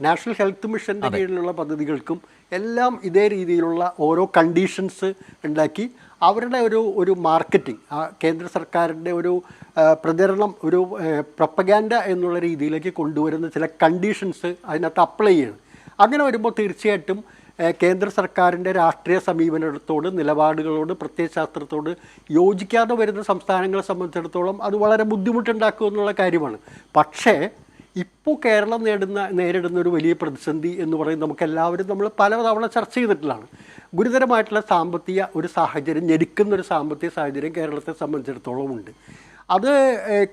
National health മിഷന്റെ കീഴിലുള്ള പദ്ധതികൾക്കും എല്ലാം ഇതേ രീതിയിലുള്ള ഓരോ കണ്ടീഷൻസ് ഉണ്ടാക്കി അവരുടെ ഒരു ഒരു മാർക്കറ്റിംഗ് ആ കേന്ദ്ര സർക്കാരിന്റെ ഒരു പ്രചരണം ഒരു പ്രപ്പഗാൻഡ എന്നുള്ള രീതിയിലേക്ക് കൊണ്ടുവരുന്ന ചില കണ്ടീഷൻസ് അതിനകത്ത് അപ്ലൈ ചെയ്യണം. അങ്ങനെ വരുമ്പോൾ തീർച്ചയായിട്ടും കേന്ദ്ര സർക്കാരിന്റെ രാഷ്ട്രീയ സമീപനത്തോട് നിലപാടുകളോട് പ്രത്യയശാസ്ത്രത്തോട് യോജിക്കാതെ വരുന്ന സംസ്ഥാനങ്ങളെ സംബന്ധിച്ചിടത്തോളം അത് വളരെ ബുദ്ധിമുട്ടുണ്ടാക്കുമെന്നുള്ള കാര്യമാണ്. പക്ഷേ ഇപ്പോൾ കേരളം നേടുന്ന നേരിടുന്ന ഒരു വലിയ പ്രതിസന്ധി എന്ന് പറയുന്നത് നമുക്ക് എല്ലാവരും നമ്മൾ പലതവണ ചർച്ച ചെയ്തിട്ടുള്ളതാണ്. ഗുരുതരമായിട്ടുള്ള സാമ്പത്തിക ഒരു സാഹചര്യം ഞെരുക്കുന്ന ഒരു സാമ്പത്തിക സാഹചര്യം കേരളത്തെ സംബന്ധിച്ചിടത്തോളം ഉണ്ട്. അത്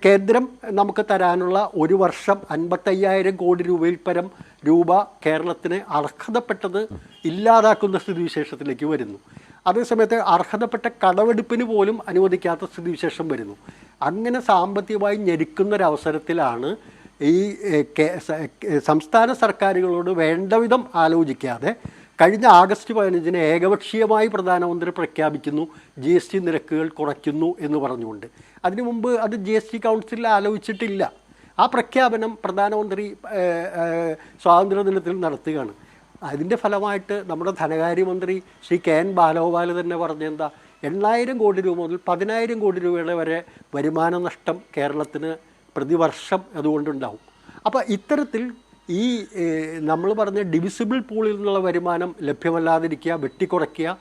കേന്ദ്രം നമുക്ക് തരാനുള്ള ഒരു വർഷം അൻപത്തയ്യായിരം കോടി രൂപയിൽ പരം രൂപ കേരളത്തിന് അർഹതപ്പെട്ടത് ഇല്ലാതാക്കുന്ന സ്ഥിതിവിശേഷത്തിലേക്ക് വരുന്നു. അതേസമയത്ത് അർഹതപ്പെട്ട കടമെടുപ്പിന് പോലും അനുവദിക്കാത്ത സ്ഥിതിവിശേഷം വരുന്നു. അങ്ങനെ സാമ്പത്തികമായി ഞെരുക്കുന്നൊരവസരത്തിലാണ് ഈ സംസ്ഥാന സർക്കാരുകളോട് വേണ്ടവിധം ആലോചിക്കാതെ കഴിഞ്ഞ ആഗസ്റ്റ് പതിനഞ്ചിന് ഏകപക്ഷീയമായി പ്രധാനമന്ത്രി പ്രഖ്യാപിക്കുന്നു ജി എസ് ടി നിരക്കുകൾ കുറയ്ക്കുന്നു എന്ന് പറഞ്ഞുകൊണ്ട്. അതിനു മുമ്പ് അത് ജി എസ് ടി കൗൺസിലിൽ ആലോചിച്ചിട്ടില്ല. ആ പ്രഖ്യാപനം പ്രധാനമന്ത്രി സ്വാതന്ത്ര്യദിനത്തിൽ നടത്തുകയാണ്. അതിന്റെ ഫലമായിട്ട് നമ്മുടെ ധനകാര്യമന്ത്രി ശ്രീ കെ എൻ ബാലഗോപാൽ തന്നെ പറഞ്ഞെന്താ എണ്ണായിരം കോടി രൂപ മുതൽ പതിനായിരം കോടി രൂപയുടെ വരെ വരുമാന നഷ്ടം കേരളത്തിന് പ്രതിവർഷം അതുകൊണ്ടുണ്ടാവും. അപ്പോൾ ഇത്തരത്തിൽ ഈ നമ്മൾ പറഞ്ഞ ഡിവിസിബിൾ പൂളിൽ നിന്നുള്ള വരുമാനം ലഭ്യമല്ലാതിരിക്കുക വെട്ടിക്കുറയ്ക്കുക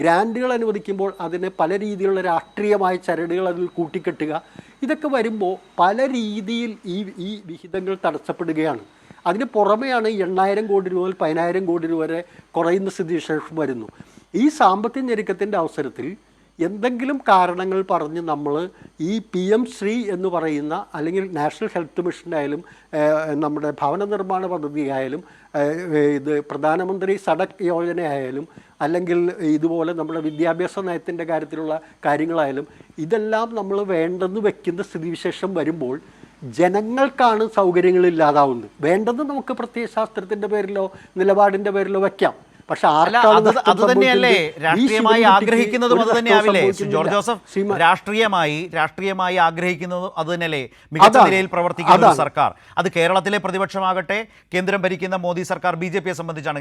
ഗ്രാൻഡുകൾ അനുവദിക്കുമ്പോൾ അതിനെ പല രീതിയിലുള്ള രാഷ്ട്രീയമായ ചരടുകൾ അതിൽ കൂട്ടിക്കെട്ടുക ഇതൊക്കെ വരുമ്പോൾ പല രീതിയിൽ ഈ ഈ വിഹിതങ്ങൾ തടസ്സപ്പെടുകയാണ്. അതിന് പുറമെയാണ് എണ്ണായിരം കോടി രൂപ മുതൽ പതിനായിരം കോടി രൂപ വരെ കുറയുന്ന സ്ഥിതിവിശേഷം വരുന്നു. ഈ സാമ്പത്തിക ഞെരുക്കത്തിന്റെ അവസരത്തിൽ എന്തെങ്കിലും കാരണങ്ങൾ പറഞ്ഞ് നമ്മൾ ഈ പി എം ശ്രീ എന്ന് പറയുന്ന അല്ലെങ്കിൽ നാഷണൽ ഹെൽത്ത് മിഷൻ ആയാലും നമ്മുടെ ഭവന നിർമ്മാണ പദ്ധതി ആയാലും ഇത് പ്രധാനമന്ത്രി സടക് യോജനയായാലും അല്ലെങ്കിൽ ഇതുപോലെ നമ്മുടെ വിദ്യാഭ്യാസ നയത്തിന്റെ കാര്യത്തിലുള്ള കാര്യങ്ങളായാലും ഇതെല്ലാം നമ്മൾ വേണ്ടെന്ന് വെക്കുന്ന സ്ഥിതിവിശേഷം വരുമ്പോൾ ജനങ്ങൾക്കാണ് സൗകര്യങ്ങൾ ഇല്ലാതാവുന്നത്. വേണ്ടെന്ന് നമുക്ക് പ്രത്യയശാസ്ത്രത്തിന്റെ പേരിലോ നിലപാടിന്റെ പേരിലോ വെക്കാം. പക്ഷെ അത് തന്നെയല്ലേ. രാഷ്ട്രീയമായി ആഗ്രഹിക്കുന്നതും അത് തന്നെയാവില്ലേ ജോർജ് ജോസഫ്? രാഷ്ട്രീയമായി രാഷ്ട്രീയമായി ആഗ്രഹിക്കുന്നതും അത് തന്നെയല്ലേ? മികച്ച നിലയിൽ പ്രവർത്തിക്കുന്ന സർക്കാർ. അത് കേരളത്തിലെ പ്രതിപക്ഷമാകട്ടെ കേന്ദ്രം ഭരിക്കുന്ന മോദി സർക്കാർ ബി സംബന്ധിച്ചാണ്